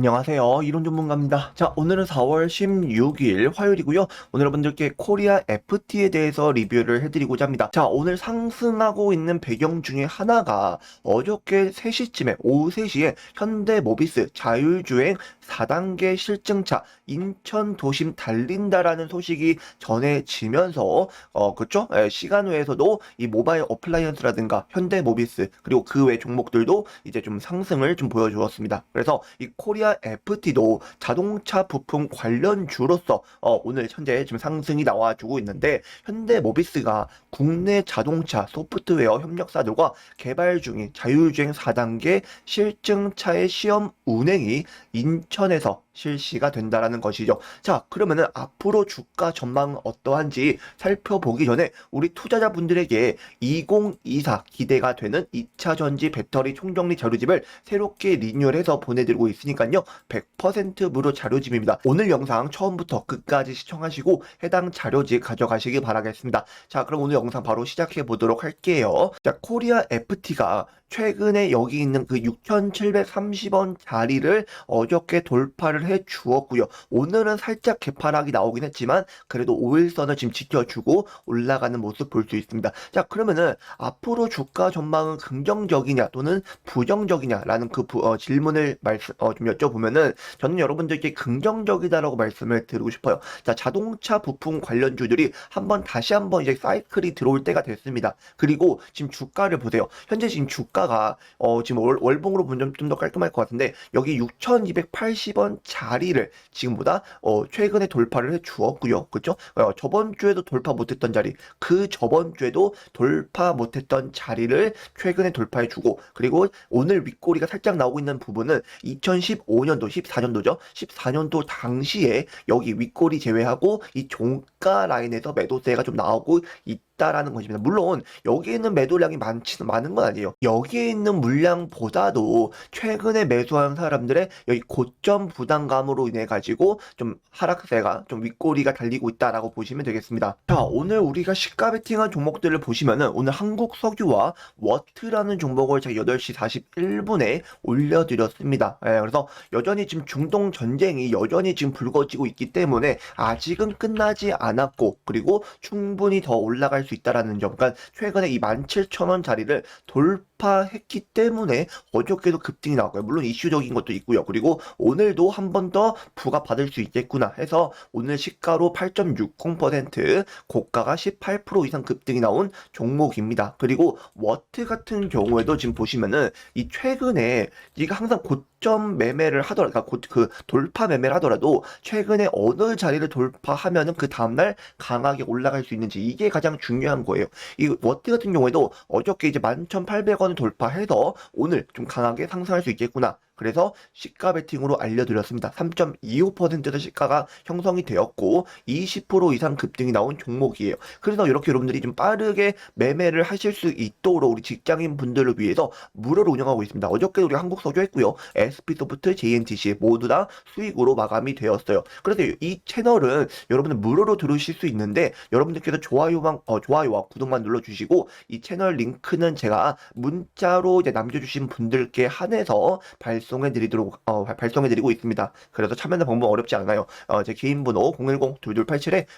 안녕하세요. 이론 전문가입니다. 자, 오늘은 4월 16일 화요일이고요. 오늘 여러분들께 코리아 FT에 대해서 리뷰를 해드리고자 합니다. 자, 오늘 상승하고 있는 배경 중에 하나가 어저께 3시쯤에, 오후 3시에 현대모비스 자율주행 4단계 실증차 인천 도심 달린다라는 소식이 전해지면서, 어, 그쵸? 예, 시간 외에서도 이 모바일 어플라이언스라든가 현대모비스, 그리고 그 외 종목들도 이제 좀 상승을 좀 보여주었습니다. 그래서 이 코리아 FT도 자동차 부품 관련주로서 어, 오늘 현재 지금 상승이 나와주고 있는데 현대모비스가 국내 자동차 소프트웨어 협력사들과 개발 중인 자율주행 4단계 실증차의 시험 운행이 인천 에서 실시가 된다라는 것이죠. 자, 그러면은 앞으로 주가 전망은 어떠한지 살펴보기 전에 우리 투자자분들에게 2024 기대가 되는 2차 전지 배터리 총정리 자료집을 새롭게 리뉴얼해서 보내드리고 있으니까요. 100% 무료 자료집입니다. 오늘 영상 처음부터 끝까지 시청하시고 해당 자료집 가져가시기 바라겠습니다. 자, 그럼 오늘 영상 바로 시작해 보도록 할게요. 자, 코리아 FT가 최근에 여기 있는 그 6,730원 자리를 어저께 돌파를 해 주었고요. 오늘은 살짝 개파락이 나오긴 했지만 그래도 5일선을 지금 지켜주고 올라가는 모습 볼 수 있습니다. 자, 그러면은 앞으로 주가 전망은 긍정적이냐 또는 부정적이냐라는 그 부- 어, 질문을 말씀 어, 좀 여쭤보면은 저는 여러분들께 긍정적이다라고 말씀을 드리고 싶어요. 자, 자동차 부품 관련주들이 한번 다시 한번 이제 사이클이 들어올 때가 됐습니다. 그리고 지금 주가를 보세요. 현재 지금 주가가 어, 지금 월, 월봉으로 보면 좀 더 깔끔할 것 같은데 여기 6,280원 자리를 지금보다 어, 최근에 돌파를 해 주었고요. 그렇죠? 어, 저번 주에도 돌파 못했던 자리, 그 저번 주에도 돌파 못했던 자리를 최근에 돌파해 주고 그리고 오늘 윗꼬리가 살짝 나오고 있는 부분은 2015년도, 14년도죠. 14년도 당시에 여기 윗꼬리 제외하고 이 종 가 라인에서 매도세가 좀 나오고 있다라는 것입니다. 물론 여기에 있는 매도량이 많지는 많은 건 아니에요. 여기에 있는 물량보다도 최근에 매수한 사람들의 여기 고점 부담감으로 인해 가지고 좀 하락세가 좀 윗꼬리가 달리고 있다라고 보시면 되겠습니다. 자, 오늘 우리가 시가 베팅한 종목들을 보시면은 오늘 한국 석유와 워트라는 종목을 제가 8시 41분에 올려드렸습니다. 예, 그래서 여전히 지금 중동 전쟁이 여전히 지금 불거지고 있기 때문에 아직은 끝나지 않 았고 그리고 충분히 더 올라갈 수 있다라는 점. 그러니까 최근에 이 17,000원 자리를 돌파 했기 때문에 어저께도 급등이 나왔고요. 물론 이슈적인 것도 있고요. 그리고 오늘도 한 번 더 부과받을 수 있겠구나 해서 오늘 시가로 8.60% 고가가 18% 이상 급등이 나온 종목입니다. 그리고 워트 같은 경우에도 지금 보시면은 이 최근에 이가 항상 고점 매매를 하더라도 그러니까 곧그 돌파 매매를 하더라도 최근에 어느 자리를 돌파하면은 그 다음날 강하게 올라갈 수 있는지 이게 가장 중요한 거예요. 이 워트 같은 경우에도 어저께 이제 11,800원 을 돌파해서 오늘 좀 강하게 상승할 수 있겠구나. 그래서 시가 베팅으로 알려드렸습니다. 3.25%의 시가가 형성이 되었고 20% 이상 급등이 나온 종목이에요. 그래서 이렇게 여러분들이 좀 빠르게 매매를 하실 수 있도록 우리 직장인 분들을 위해서 무료로 운영하고 있습니다. 어저께 우리 한국 서주 했고요. SP소프트, JNTC 모두 다 수익으로 마감이 되었어요. 그래서 이 채널은 여러분들 무료로 들으실 수 있는데 여러분들께서 좋아요만 어, 좋아요와 구독만 눌러주시고 이 채널 링크는 제가 문자로 이제 남겨주신 분들께 한해서 발송 해 드리도록 어, 발송해 드리고 있습니다. 그래서 참여하는 방법 어렵지 않아요. 어, 제 개인 번호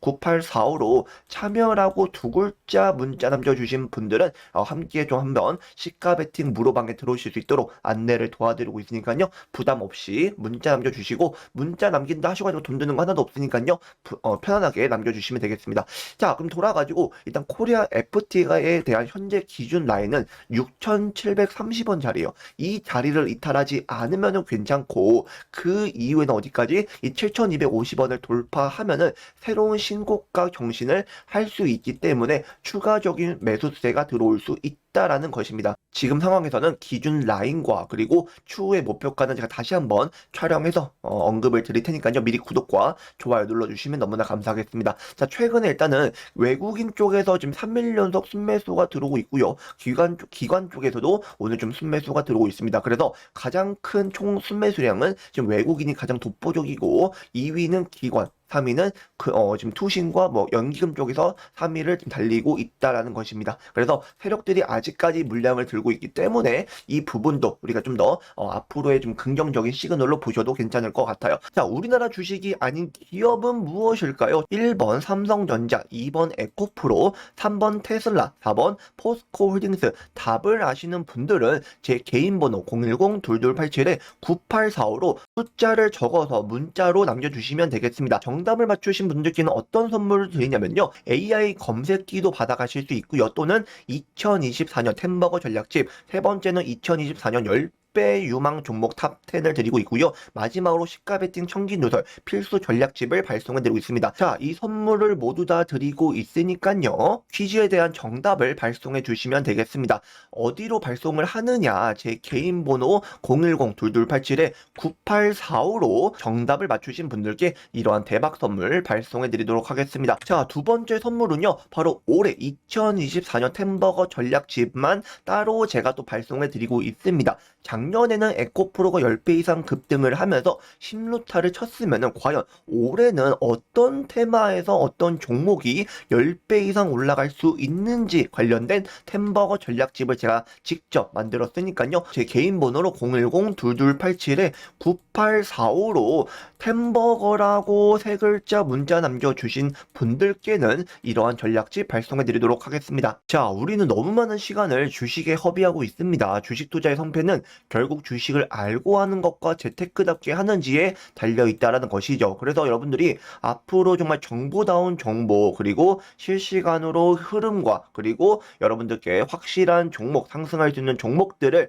010-2287-9845로 참여라고 두 글자 문자 남겨주신 분들은 어, 함께 좀 한번 시가 베팅 무료방에 들어오실 수 있도록 안내를 도와드리고 있으니까요. 부담 없이 문자 남겨주시고 문자 남긴다 하셔가지고 돈 드는 거 하나도 없으니까요. 부- 어, 편안하게 남겨주시면 되겠습니다. 자, 그럼 돌아가지고 일단 코리아 FT에 대한 현재 기준 라인은 6,730원 자리예요. 이 자리를 이탈하지 않으면은 괜찮고 그 이후에는 어디까지? 이 7,250원을 돌파하면은 새로운 신고가 경신을 할 수 있기 때문에 추가적인 매수세가 들어올 수 있다 라는 것입니다. 지금 상황에서는 기준 라인과 그리고 추후의 목표가는 제가 다시 한번 촬영해서 어, 언급을 드릴 테니까요. 미리 구독과 좋아요 눌러주시면 너무나 감사하겠습니다. 자, 최근에 일단은 외국인 쪽에서 지금 3일 연속 순매수가 들어오고 있고요. 기관 쪽, 기관 쪽에서도 오늘 좀 순매수가 들어오고 있습니다. 그래서 가장 큰 총 순매수량은 지금 외국인이 가장 독보적이고 2위는 기관, 3위는 그, 어, 지금 투신과 뭐 연기금 쪽에서 3위를 지금 달리고 있다라는 것입니다. 그래서 세력들이 아직까지 물량을 들고 있기 때문에 이 부분도 우리가 좀더 어, 앞으로의 좀 긍정적인 시그널로 보셔도 괜찮을 것 같아요. 자, 우리나라 주식이 아닌 기업은 무엇일까요? 1번 삼성전자, 2번 에코프로, 3번 테슬라, 4번 포스코홀딩스. 답을 아시는 분들은 제 개인 번호 010-2287-9845로 숫자를 적어서 문자로 남겨주시면 되겠습니다. 정 답을 맞추신 분들께는 어떤 선물을 드리냐면요. AI 검색기도 받아가실 수 있고요. 또는 2024년 템버거 전략집, 세 번째는 2024년 10배 유망 종목 탑 10을 드리고 있고요. 마지막으로 시가 베팅 청기 누설 필수 전략집을 발송해 드리고 있습니다. 자, 이 선물을 모두 다 드리고 있으니까요. 퀴즈에 대한 정답을 발송해 주시면 되겠습니다. 어디로 발송을 하느냐? 제 개인 번호 010-2287-9845로 정답을 맞추신 분들께 이러한 대박 선물 발송해 드리도록 하겠습니다. 자, 두 번째 선물은요. 바로 올해 2024년 템버거 전략집만 따로 제가 또 발송해 드리고 있습니다. 작년에는 에코프로가 10배 이상 급등을 하면서 10루타를 쳤으면 과연 올해는 어떤 테마에서 어떤 종목이 10배 이상 올라갈 수 있는지 관련된 템버거 전략집을 제가 직접 만들었으니까요. 제 개인 번호로 010-2287-9845로 템버거라고 세 글자 문자 남겨주신 분들께는 이러한 전략집 발송해 드리도록 하겠습니다. 자, 우리는 너무 많은 시간을 주식에 허비하고 있습니다. 주식 투자의 성패는 결국 주식을 알고 하는 것과 재테크답게 하는지에 달려 있다라는 것이죠. 그래서 여러분들이 앞으로 정말 정보다운 정보 그리고 실시간으로 흐름과 그리고 여러분들께 확실한 종목 상승할 수 있는 종목들을